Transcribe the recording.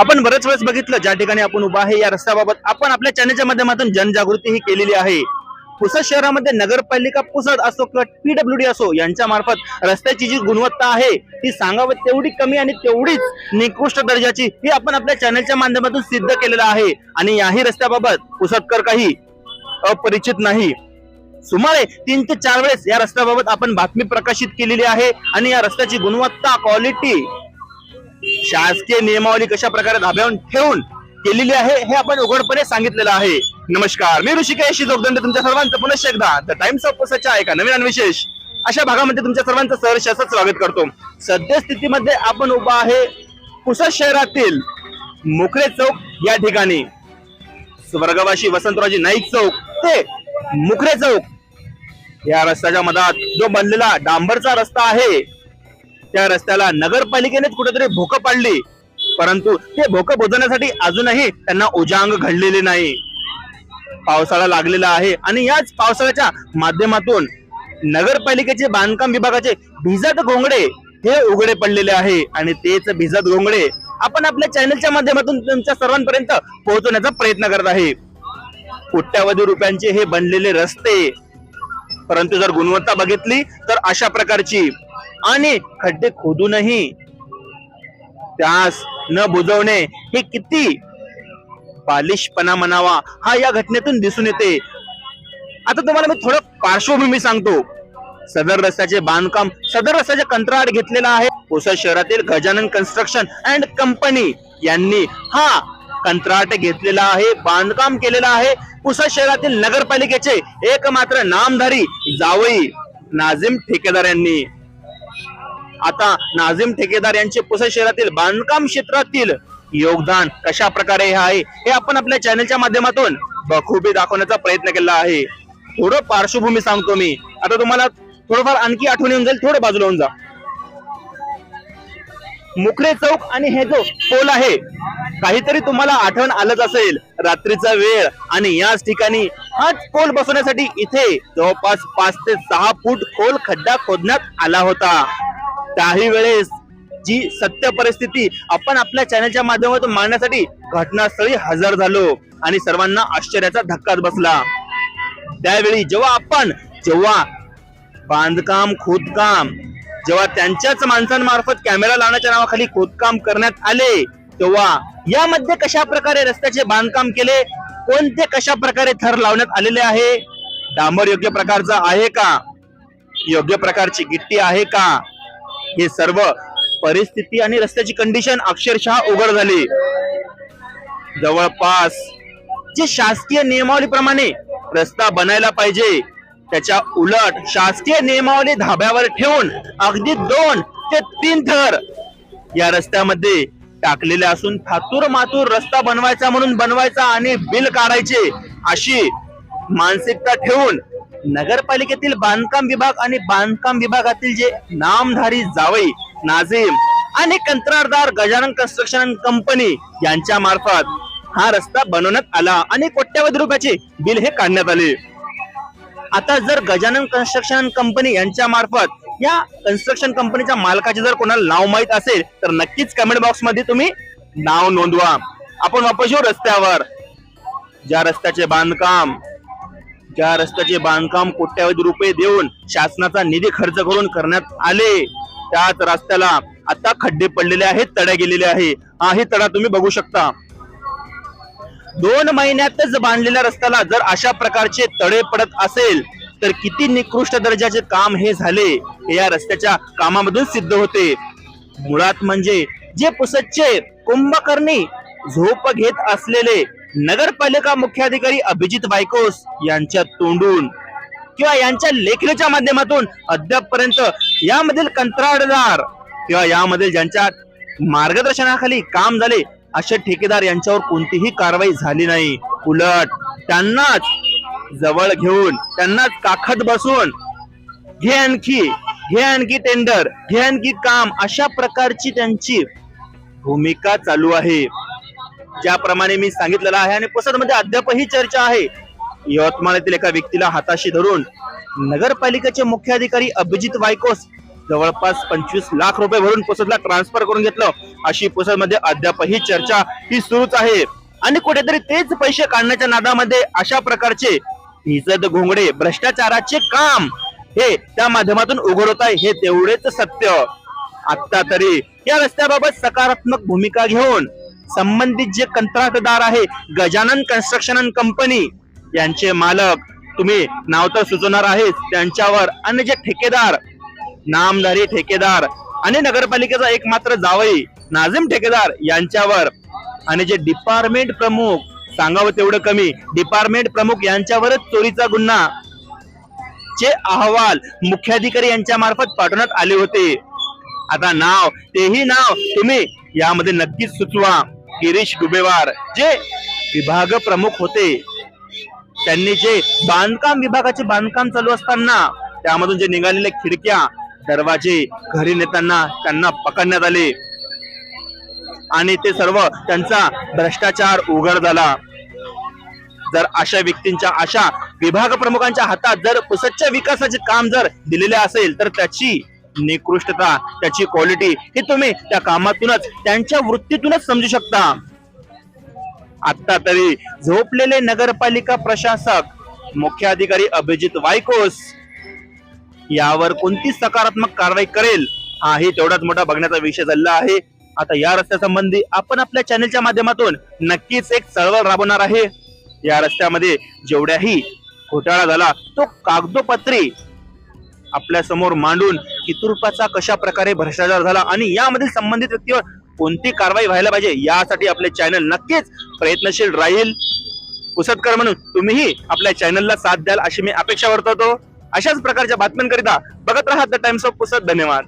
आपण बरेच वेळेस बघितलं ज्या ठिकाणी आपण उभा आहे या रस्त्याबाबत आपण आपल्या चॅनलच्या माध्यमातून जनजागृती ही केलेली आहे. पुसद शहरामध्ये नगरपालिका पुसद असो किंवा पीडब्ल्यूडी असो यांच्या मार्फत रस्त्याची जी गुणवत्ता आहे ती सांगावं तेवढी कमी आणि तेवढीच निकृष्ट दर्जाची ही आपण आपल्या चॅनलच्या माध्यमातून सिद्ध केलेलं आहे. आणि याही रस्त्याबाबत पुसदकर काही अपरिचित नाही. सुमारे तीन ते चार वेळेस या रस्त्याबाबत आपण बातमी प्रकाशित केलेली आहे आणि या रस्त्याची गुणवत्ता क्वालिटी शासकीय नियमावली कशा प्रकारे धाब्यावर ठेवून केलेली आहे हे आपण उघडपणे सांगितलेलं आहे. नमस्कार मी ऋषिकेश जोगदंडे तुमच्या सर्वांचं पुनश्च एकदा द टाइम्स ऑफ पुसाच्या एका नवीन आणि विशेष. अशा भागामध्ये तुमच्या सर्वांचं सहर्ष स्वागत करतो. सद्यस्थितीमध्ये आपण उभा आहे पुसद शहरातील मोकळे चौक या ठिकाणी. स्वर्गवासी वसंतरावजी नाईक चौक ते मुखरे चौक. या रस्त्याच्या मधात जो बनलेला डांबरचा रस्ता आहे त्या रस्त्याला नगरपालिकेनेच कुठेतरी भोकं पाडली. परंतु ते भोकं बोजवण्यासाठी अजूनही त्यांना उजांग घडलेले नाही. पावसाळा लागलेला आहे आणि याच पावसाळ्याच्या माध्यमातून नगरपालिकेचे बांधकाम विभागाचे भिजत घोंगडे हे उघडे पडलेले आहे आणि तेच भिजत घोंगडे आपण आपल्या चॅनलच्या माध्यमातून तुमच्या सर्वांपर्यंत पोहोचवण्याचा प्रयत्न करत आहे. कोट्यावधी रुपयांचे हे बनलेले रस्ते. परंतु जर गुणवत्ता बघितली तर अशा प्रकारची आणि खड्डे खोदूनही त्यास न बुजवणे हे किती बालिशपणा म्हणावा हा या घटनेतून दिसून येते. आता तुम्हाला मी थोडं पार्श्वभूमी सांगतो. सदर रस्त्याचे बांधकाम सदर रस्त्याचे कंत्राट घेतलेला आहे. पुसद शहरातील गजानन कन्स्ट्रक्शन अँड कंपनी यांनी हा कंत्राट घेतलेला आहे बांधकाम केलेला आहे. पुसद शहरातील नगरपालिकेचे एकमात्र नामधारी जावई नाझिम ठेकेदार यांनी. आता नाझिम ठेकेदार यांचे पुसद शहरातील बांधकाम क्षेत्रातील योगदान कशा प्रकारे हे आहे हे आपण आपल्या चॅनलच्या माध्यमातून बखुबी दाखवण्याचा प्रयत्न केला आहे. थोडं पार्श्वभूमी सांगतो मी. आता तुम्हाला थोडंफार आणखी आठवण येऊन जाईल थोडं बाजूला होऊन जा. मुखरे चौक आणि हे जो पोल आहे काहीतरी तुम्हाला आठवण आलंच असेल. रात्रीचा वेळ आणि याच ठिकाणी हाच पोल बसवण्यासाठी इथे जवळपास पाच ते सहा फूट खोल खड्डा खोदण्यात आला होता. काही वेळेस जी सत्य परिस्थिती आपण आपल्या चॅनलच्या माध्यमातून मांडण्यासाठी घटनास्थळी हजर झालो आणि सर्वांना आश्चर्याचा धक्काच बसला. त्यावेळी जेव्हा आपण जेव्हा बांधकाम खोदकाम जेव्हा त्यांच्याच माणसांमार्फत कॅमेरा लावण्याच्या नावाखाली खोदकाम करण्यात आले तेव्हा यामध्ये कशा प्रकारे रस्त्याचे बांधकाम केले कोणते कशा प्रकारे थर लावण्यात आलेले आहे डांबर योग्य प्रकारचा आहे का? योग्य प्रकारची गिट्टी आहे का? हे सर्व परिस्थिती आणि रस्त्याची कंडिशन अक्षरशः उघड झाली. जवळपास जे शासकीय नियमावलीप्रमाणे रस्ता बनायला पाहिजे त्याच्या उलट शासकीय नियमावली धाब्यावर ठेवून अगदी दोन ते तीन थर या रस्त्यामध्ये टाकलेले असून थातूर मातूर रस्ता बनवायचा म्हणून बनवायचा आणि बिल काढायचे अशी मानसिकता ठेवून नगरपालिकेतील बांधकाम विभाग आणि बांधकाम विभागातील जे नामधारी जावई नाझीम आणि कंत्राटदार गजानन कन्स्ट्रक्शन कंपनी यांच्या मार्फत हा रस्ता बनवण्यात आला आणि कोट्यावधी रुपयाचे बिल हे काढण्यात आले. आता जर गजानन कन्स्ट्रक्शन कंपनी यांच्या मार्फत या कन्स्ट्रक्शन कंपनीच्या मालकाचे जर कोणाला नाव माहीत असेल तर नक्कीच कमेंट बॉक्समध्ये तुम्ही नाव नोंदवा. आपण वापस येऊ रस्त्यावर. ज्या रस्त्याचे बांधकाम या रस्त्याचे बांधकाम कोट्यावधी रुपये देऊन शासनाचा निधी खर्च करून करण्यात आले त्याच रस्त्याला आता खड्डे पडलेले आहेत तड्या गेलेले आहे. हा हे तडा तुम्ही बघू शकता. दोन महिन्यातच बांधलेल्या रस्त्याला जर अशा प्रकारचे तडे पडत असेल तर किती निकृष्ट दर्जाचे काम हे झाले हे या रस्त्याच्या कामामधून सिद्ध होते. मुळात म्हणजे जे पुसदचे कुंभकर्णी झोप घेत असलेले नगरपालिका मुख्याधिकारी अभिजित बायकोस यांच्या तोंडून किंवा यांच्या लेखणीच्या माध्यमातून अद्यापपर्यंत यामधील कंत्राटदार किंवा यामधील ज्यांच्या मार्गदर्शनाखाली काम झाले असे ठेकेदार यांच्यावर कोणतीही कारवाई झाली नाही. उलट त्यांनाच जवळ घेऊन त्यांनाच काखत बसून घे आणखी घे आणखी टेंडर घे आणखी काम अशा प्रकारची त्यांची भूमिका चालू आहे. ज्याप्रमाणे मी सांगितलेलं आहे आणि पुसदमध्ये अद्याप ही चर्चा आहे. यवतमाळातील एका व्यक्तीला हाताशी धरून नगरपालिकेचे मुख्याधिकारी अभिजित वायकोस जवळपास पंचवीस लाख रुपये भरून पुसदला ट्रान्सफर करून घेतलं. अशी पुसदमध्ये अद्यापही चर्चा ही सुरूच आहे. आणि कुठेतरी तेच पैसे काढण्याच्या नादामध्ये अशा प्रकारचे इजत घोंगडे भ्रष्टाचाराचे काम हे त्या माध्यमातून उघड होत आहे हे तेवढेच सत्य. आता तरी या रस्त्याबाबत सकारात्मक भूमिका घेऊन संबंधित जे कंत्राटदार आहे गजानन कन्स्ट्रक्शन अँड कंपनी यांचे मालक तुम्ही नाव तर सुचवणार आहेच त्यांच्यावर आणि जे ठेकेदार नामधारी ठेकेदार आणि नगरपालिकेचा एक मात्र जावई नाझिम ठेकेदार यांच्यावर आणि जे डिपार्टमेंट प्रमुख सांगावं तेवढं कमी डिपार्टमेंट प्रमुख यांच्यावरच चोरीचा गुन्हा चे अहवाल मुख्याधिकारी यांच्या मार्फत पाठवण्यात आले होते. आता नाव तेही नाव तुम्ही यामध्ये नक्कीच सुचवा. गिरीश डुबेवार जे विभाग प्रमुख होते. त्यांनी जे बांधकाम विभागाचे बांधकाम चालू असताना त्यामधून जे निघालेल्या खिडक्या दरवाजे घरी नेताना त्यांना पकडण्यात आले. आणि ते सर्व त्यांचा भ्रष्टाचार उघड झाला. जर अशा व्यक्तींच्या अशा विभाग प्रमुखांच्या हातात जर पुसदच्या विकासाचे काम जर दिलेले असेल तर त्याची निकृष्टता त्याची क्वालिटी हे तुम्ही त्या कामातूनच त्यांच्या वृत्तीतूनच समजू शकता. आता तरी झोपलेले नगरपालिका प्रशासक मुख्य अधिकारी अभिजित वायकोस यावर कोणती सकारात्मक कारवाई करेल हाही तेवढाच मोठा बघण्याचा विषय झाला आहे. आता या रस्त्यासंबंधी आपण आपल्या चॅनलच्या माध्यमातून नक्कीच एक चळवळ राबवणार आहे. या रस्त्यामध्ये जेवढ्याही घोटाळा झाला तो कागदोपत्री आपल्यासमोर मांडून किती रुपयाचा कशा प्रकारे भ्रष्टाचार झाला आणि यामधील संबंधित व्यक्तीवर कोणती कारवाई व्हायला पाहिजे यासाठी आपले चॅनल नक्कीच प्रयत्नशील राहील. पुसदकर म्हणून तुम्हीही आपल्या चॅनलला साथ द्याल अशी मी अपेक्षा वर्तवतो. अशाच प्रकारच्या बातम्यांकरिता बघत राहा द टाइम्स ऑफ पुसत धन्यवाद.